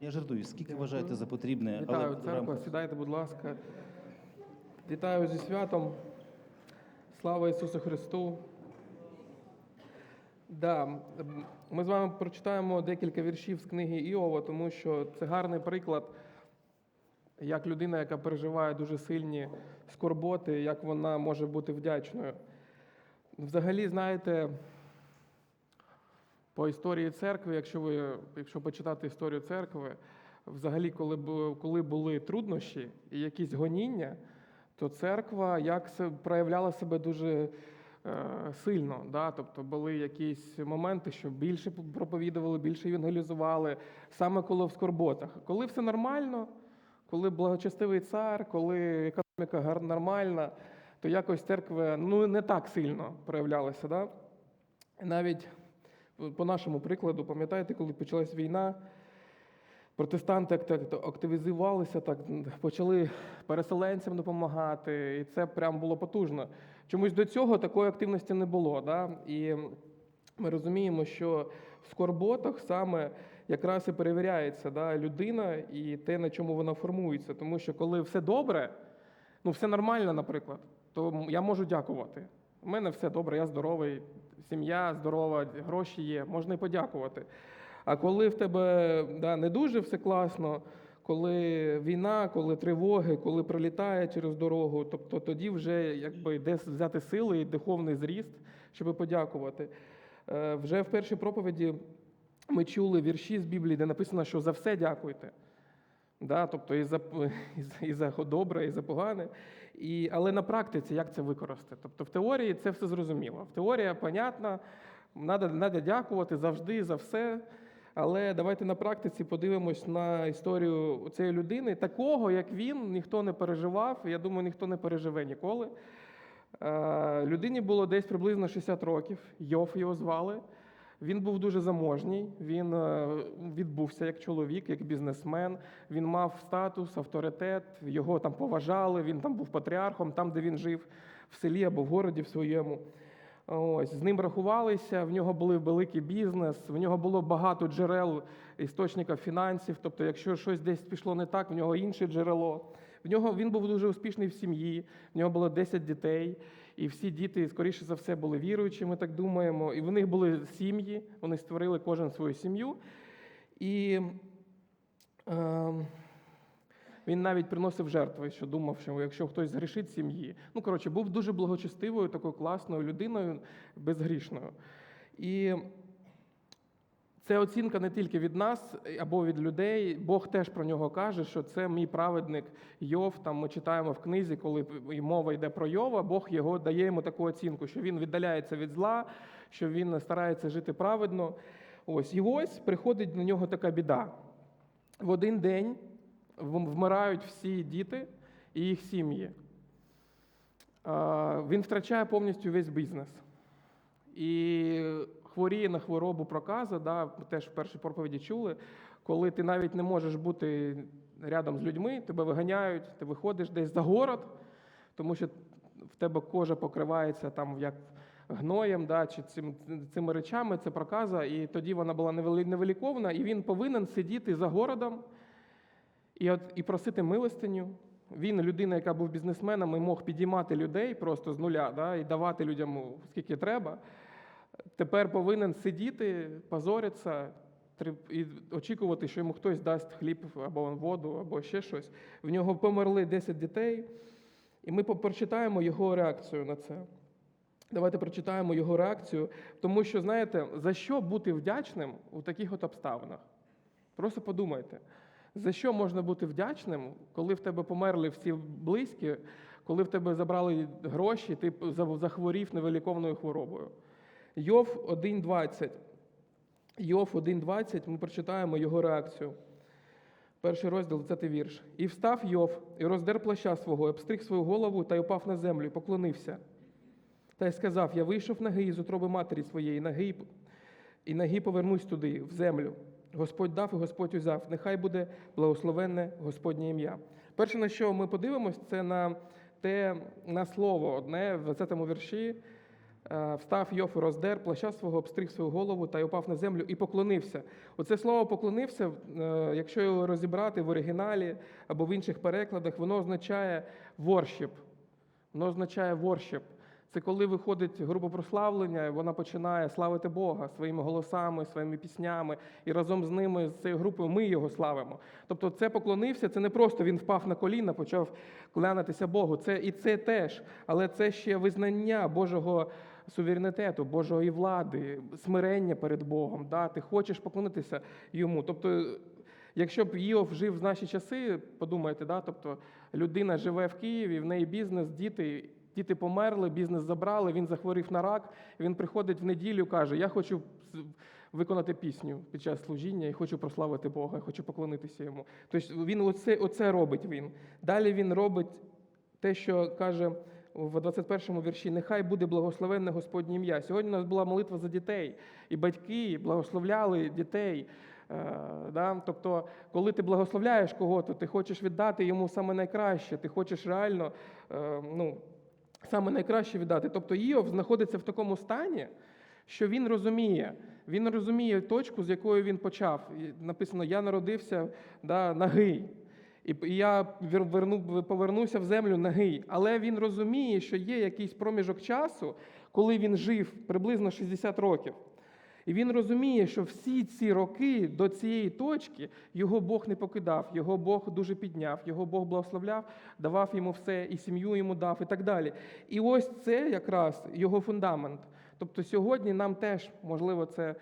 Я жартую, скільки вважаєте за потрібне? Вітаю, але церква, сідайте, будь ласка. Вітаю зі святом. Слава Ісусу Христу. Да, ми з вами прочитаємо декілька віршів з книги Іова, тому що це гарний приклад, як людина, яка переживає дуже сильні скорботи, як вона може бути вдячною. Взагалі, знаєте, по історії церкви, якщо ви якщо почитати історію церкви, взагалі, коли коли були труднощі і якісь гоніння, то церква як проявляла себе дуже е, сильно. Да? Тобто були якісь моменти, що більше проповідували, більше евангелізували, саме коли в скорботах. Коли все нормально, коли благочестивий цар, коли економіка нормальна, то якось церква ну, не так сильно проявлялася. Да? Навіть по нашому прикладу, пам'ятаєте, коли почалась війна, протестанти акти- активізувалися, так почали переселенцям допомагати, і це прям було потужно. Чомусь до цього такої активності не було. Да? І ми розуміємо, що в скорботах саме якраз і перевіряється да, людина і те, на чому вона формується. Тому що коли все добре, ну все нормально, наприклад, то я можу дякувати. У мене все добре, я здоровий, сім'я здорова, гроші є, можна і подякувати. А коли в тебе да, не дуже все класно, коли війна, коли тривоги, коли прилітає через дорогу, тобто тоді вже якби де взяти сили і духовний зріст, щоб подякувати. Е, Вже в першій проповіді ми чули вірші з Біблії, де написано, що за все дякуйте. Да, тобто і за, і за, добре, і за погане. І, але на практиці як це використати? Тобто в теорії це все зрозуміло. В теорії, понятно, треба дякувати завжди за все. Але давайте на практиці подивимось на історію цієї людини. Такого, як він, ніхто не переживав. Я думаю, ніхто не переживе ніколи. Е, Людині було десь приблизно 60 років. Йоф його звали. Він був дуже заможній, він е, відбувся як чоловік, як бізнесмен. Він мав статус, авторитет, його там поважали, він там був патріархом, там, де він жив, в селі або в городі в своєму. Ось, з ним рахувалися, в нього були великий бізнес, в нього було багато джерел істочників фінансів. Тобто, якщо щось десь пішло не так, в нього інше джерело. В нього він був дуже успішний в сім'ї, в нього було 10 дітей, і всі діти, скоріше за все, були віруючі, ми так думаємо. І в них були сім'ї, вони створили кожен свою сім'ю. І е, він навіть приносив жертви, що думав, що якщо хтось згрішить сім'ї. Ну, коротше, був дуже благочестивою, такою класною людиною, безгрішною. І це оцінка не тільки від нас або від людей. Бог теж про нього каже, що це мій праведник Йов. Там ми читаємо в книзі, коли мова йде про Йова, Бог його дає йому таку оцінку, що він віддаляється від зла, що він старається жити праведно. Ось і ось приходить на нього така біда. В один день вмирають всі діти і їх сім'ї. Він втрачає повністю весь бізнес. І хворіє на хворобу проказа, да, теж в першій проповіді чули, коли ти навіть не можеш бути рядом з людьми, тебе виганяють, ти виходиш десь за город, тому що в тебе кожа покривається там як гноєм, да, чи цим, цими речами, це проказа, і тоді вона була невели- і він повинен сидіти за городом і, от, і просити милостиню. Він, людина, яка був бізнесменом, і мог підіймати людей просто з нуля да, і давати людям скільки треба. Тепер повинен сидіти, позоритися і очікувати, що йому хтось дасть хліб або воду, або ще щось. В нього померли 10 дітей, і ми прочитаємо його реакцію на це. Давайте прочитаємо його реакцію, тому що, знаєте, за що бути вдячним у таких от обставинах? Просто подумайте, за що можна бути вдячним, коли в тебе померли всі близькі, коли в тебе забрали гроші, ти захворів невиліковною хворобою. Йов 1.20. Йов 1.20, ми прочитаємо його реакцію. Перший розділ, 20 вірш. І встав Йов, і роздер плаща свого, і обстриг свою голову та й упав на землю, і поклонився. Та й сказав: Я вийшов нагий з утроби матері своєї, нагий, і нагий повернусь туди, в землю. Господь дав і Господь узяв. Нехай буде благословенне Господнє ім'я. Перше, на що ми подивимось, це на те на слово одне в 20-му вірші. Е, Встав Йов і роздер, плаща свого обстриг свою голову та й упав на землю і поклонився. Оце слово поклонився, е, якщо його розібрати в оригіналі або в інших перекладах, воно означає worship. Воно означає worship. Це коли виходить група прославлення, вона починає славити Бога своїми голосами, своїми піснями, і разом з ними, з цією групою, ми його славимо. Тобто, це поклонився, це не просто він впав на коліна, почав клянатися Богу. Це і це теж, але це ще визнання Божого суверенітету, Божої влади, смирення перед Богом. Да? Ти хочеш поклонитися йому. Тобто, якщо б Іов жив в наші часи, подумайте, да? тобто людина живе в Києві, в неї бізнес, діти. Діти померли, бізнес забрали, він захворів на рак. Він приходить в неділю, каже: Я хочу виконати пісню під час служіння і хочу прославити Бога, хочу поклонитися йому. Тобто він оце, оце робить він. Далі він робить те, що каже в 21-му вірші: Нехай буде благословенне Господнє ім'я. Сьогодні у нас була молитва за дітей, і батьки благословляли дітей. Е, да? Тобто, коли ти благословляєш кого-то, ти хочеш віддати йому саме найкраще, ти хочеш реально е, ну, саме найкраще віддати. Тобто Іов знаходиться в такому стані, що він розуміє, він розуміє точку, з якої він почав. І написано: Я народився да, нагий. І я вер- верну, повернуся в землю нагий. Але він розуміє, що є якийсь проміжок часу, коли він жив приблизно 60 років. І він розуміє, що всі ці роки до цієї точки його Бог не покидав, його Бог дуже підняв, його Бог благословляв, давав йому все, і сім'ю йому дав, і так далі. І ось це якраз його фундамент. Тобто сьогодні нам теж можливо це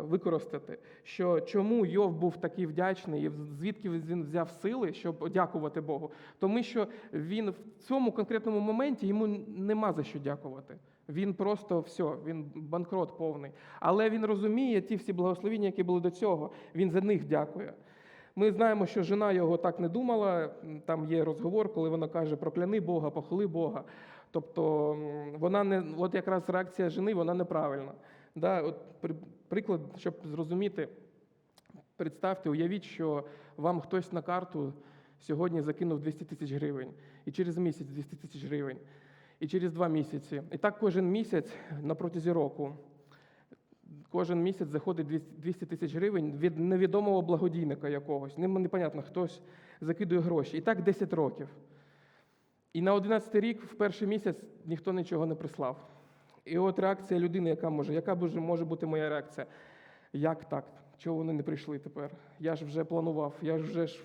використати. Що чому Йов був такий вдячний, і звідки він взяв сили, щоб дякувати Богу? Тому що він в цьому конкретному моменті йому нема за що дякувати. Він просто все, він банкрот повний. Але він розуміє ті всі благословіння, які були до цього. Він за них дякує. Ми знаємо, що жена його так не думала. Там є розговор, коли вона каже: прокляни Бога, похвали Бога. Тобто вона не от якраз реакція жени, вона неправильна. Да, от приклад, щоб зрозуміти, представте, уявіть, що вам хтось на карту сьогодні закинув 200 тисяч гривень, і через місяць 200 тисяч гривень, і через два місяці. І так кожен місяць на протязі року. Кожен місяць заходить 200 200 тисяч гривень від невідомого благодійника якогось. Ним непонятно, хтось закидує гроші. І так 10 років. І на 11 рік, в перший місяць, ніхто нічого не прислав. І от реакція людини, яка може, яка може бути моя реакція? Як так? Чого вони не прийшли тепер? Я ж вже планував, я ж вже ж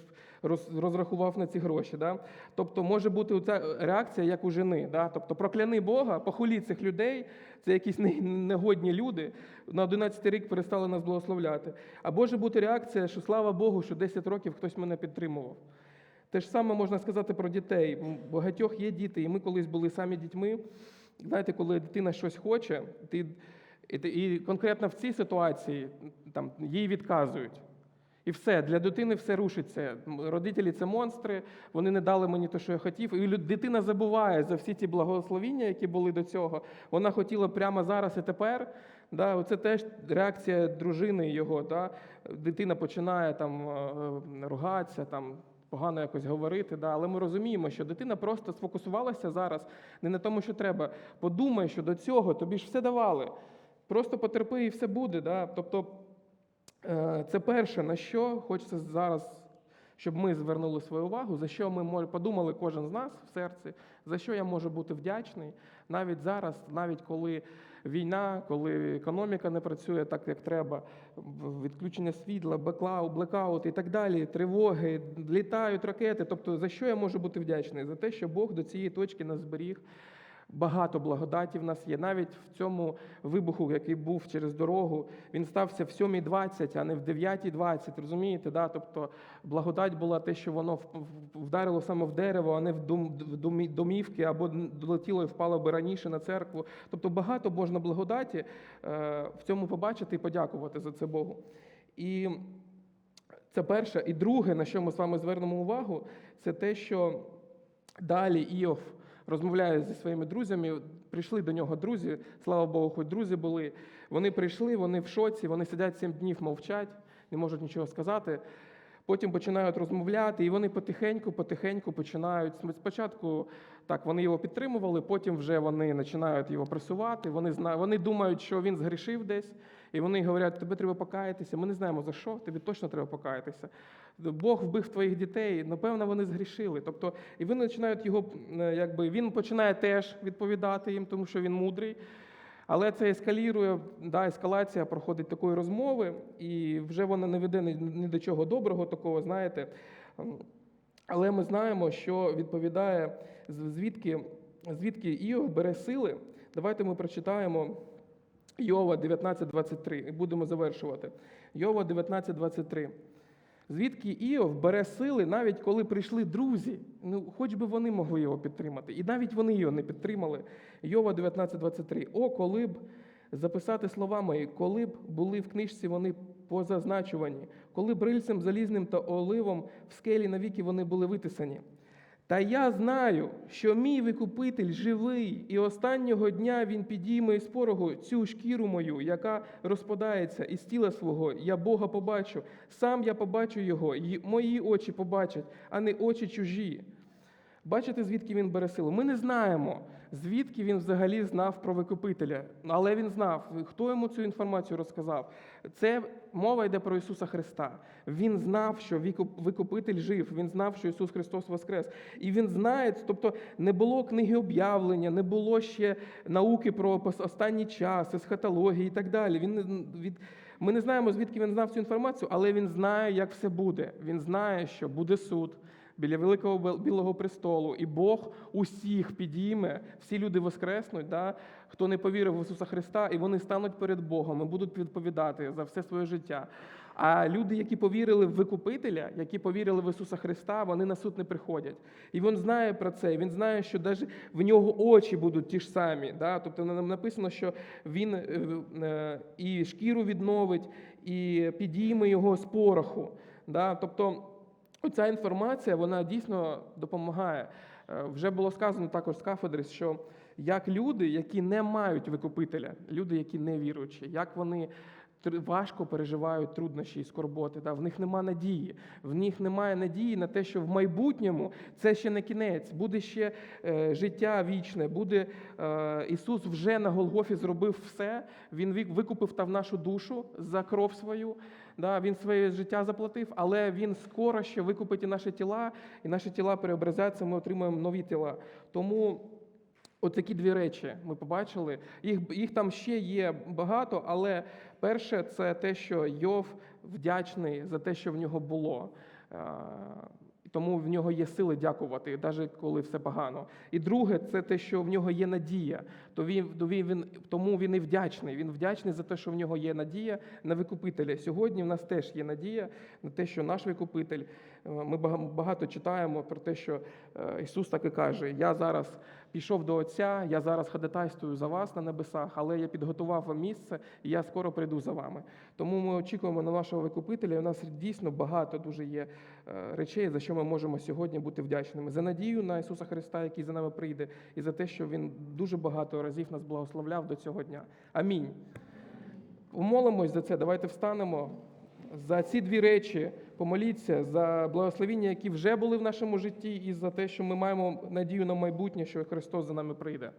розрахував на ці гроші. Да? Тобто може бути ця реакція, як у жени. Да? Тобто прокляни Бога, похулі цих людей, це якісь негодні люди. На 11 рік перестали нас благословляти. А може бути реакція, що слава Богу, що 10 років хтось мене підтримував. Те ж саме можна сказати про дітей. М, Багатьох є діти, і ми колись були самі дітьми. Знаєте, коли дитина щось хоче, ти, і, і конкретно в цій ситуації там, їй відказують. І все, для дитини все рушиться. Родителі це монстри, вони не дали мені те, що я хотів. І дитина забуває за всі ті благословіння, які були до цього. Вона хотіла прямо зараз і тепер. Да, оце теж реакція дружини його. Да. Дитина починає там е, ругатися, там, погано якось говорити. Да. Але ми розуміємо, що дитина просто сфокусувалася зараз не на тому, що треба. Подумай, що до цього тобі ж все давали. Просто потерпи і все буде. Да. Тобто Е, Це перше, на що хочеться зараз, щоб ми звернули свою увагу, за що ми подумали кожен з нас в серці, за що я можу бути вдячний навіть зараз, навіть коли війна, коли економіка не працює так, як треба, відключення світла, беклау, блекаут і так далі, тривоги, літають ракети. Тобто, за що я можу бути вдячний? За те, що Бог до цієї точки нас зберіг. Багато благодаті в нас є. Навіть в цьому вибуху, який був через дорогу, він стався в 7.20, а не в 9.20. Розумієте? Да? Тобто благодать була те, що воно вдарило саме в дерево, а не в дом- в домі- домівки, або долетіло і впало би раніше на церкву. Тобто багато можна благодаті е, в цьому побачити і подякувати за це Богу. І це перше. І друге, на що ми з вами звернемо увагу, це те, що далі Іов розмовляє зі своїми друзями. Прийшли до нього друзі, слава Богу, хоч друзі були. Вони прийшли, вони в шоці, вони сидять сім днів, мовчать, не можуть нічого сказати. Потім починають розмовляти, і вони потихеньку, потихеньку починають. Спочатку так вони його підтримували, потім вже вони починають його пресувати. Вони зна... вони думають, що він згрішив десь, і вони говорять, тебе треба покаятися. Ми не знаємо за що, тобі точно треба покаятися. Бог вбив твоїх дітей, напевно, вони згрішили. Тобто, і вони починають його, якби він починає теж відповідати їм, тому що він мудрий. Але це ескалірує, да, ескалація проходить такої розмови, і вже вона не веде ні, до чого доброго такого, знаєте. Ем, Але ми знаємо, що відповідає, звідки, звідки Іов бере сили. Давайте ми прочитаємо Йова 19.23 і будемо завершувати. Йова 19.23. Звідки Іов бере сили, навіть коли прийшли друзі, ну хоч би вони могли його підтримати, і навіть вони його не підтримали. Йова 19.23. О, коли б записати слова мої, коли б були в книжці вони позазначувані, коли б рильцем залізним та оливом в скелі навіки вони були витисані. Та я знаю, що мій викупитель живий, і останнього дня він підійме із порогу цю шкіру мою, яка розпадається із тіла свого. Я Бога побачу. Сам я побачу його, і мої очі побачать, а не очі чужі. Бачите, звідки він бере силу? Ми не знаємо, звідки він взагалі знав про викупителя, але він знав, хто йому цю інформацію розказав. Це мова йде про Ісуса Христа. Він знав, що викупитель жив, він знав, що Ісус Христос воскрес. І він знає, тобто не було книги об'явлення, не було ще науки про останній час, есхатології і так далі. Він від. Ми не знаємо, звідки він знав цю інформацію, але він знає, як все буде. Він знає, що буде суд біля великого білого престолу, і Бог усіх підійме, всі люди воскреснуть, да? хто не повірив в Ісуса Христа, і вони стануть перед Богом і будуть відповідати за все своє життя. А люди, які повірили в Викупителя, які повірили в Ісуса Христа, вони на суд не приходять. І він знає про це. Він знає, що навіть в нього очі будуть ті ж самі. Да? Тобто нам написано, що він е, е, і шкіру відновить, і підійме його з пороху. Да? Тобто Оця інформація вона дійсно допомагає. Е, Вже було сказано також з кафедри, що як люди, які не мають викупителя, люди, які не віруючі, як вони важко переживають труднощі і скорботи. Да? В них нема надії. В них немає надії на те, що в майбутньому це ще не кінець, буде ще е, життя вічне, буде е, Ісус вже на Голгофі зробив все. Він викупив там нашу душу за кров свою. Да, він своє життя заплатив, але він скоро ще викупить і наші тіла, і наші тіла переобразяться, ми отримаємо нові тіла. Тому отакі дві речі ми побачили. Їх, їх там ще є багато, але перше це те, що Йов вдячний за те, що в нього було. Тому в нього є сили дякувати, навіть коли все погано. І друге, це те, що в нього є надія. То він, він, тому він і вдячний. Він вдячний за те, що в нього є надія на викупителя. Сьогодні в нас теж є надія на те, що наш викупитель. е, Ми багато читаємо про те, що е, Ісус так і каже: Я зараз пішов до Отця, я зараз ходатайствую за вас на небесах, але я підготував вам місце, і я скоро прийду за вами. Тому ми очікуємо на нашого викупителя. і У нас дійсно багато дуже є речей, за що ми можемо сьогодні бути вдячними. За надію на Ісуса Христа, який за нами прийде, і за те, що Він дуже багато разів нас благословляв до цього дня. Амінь. Умолимось за це. Давайте встанемо. За ці дві речі помоліться за благословіння, які вже були в нашому житті, і за те, що ми маємо надію на майбутнє, що Христос за нами прийде.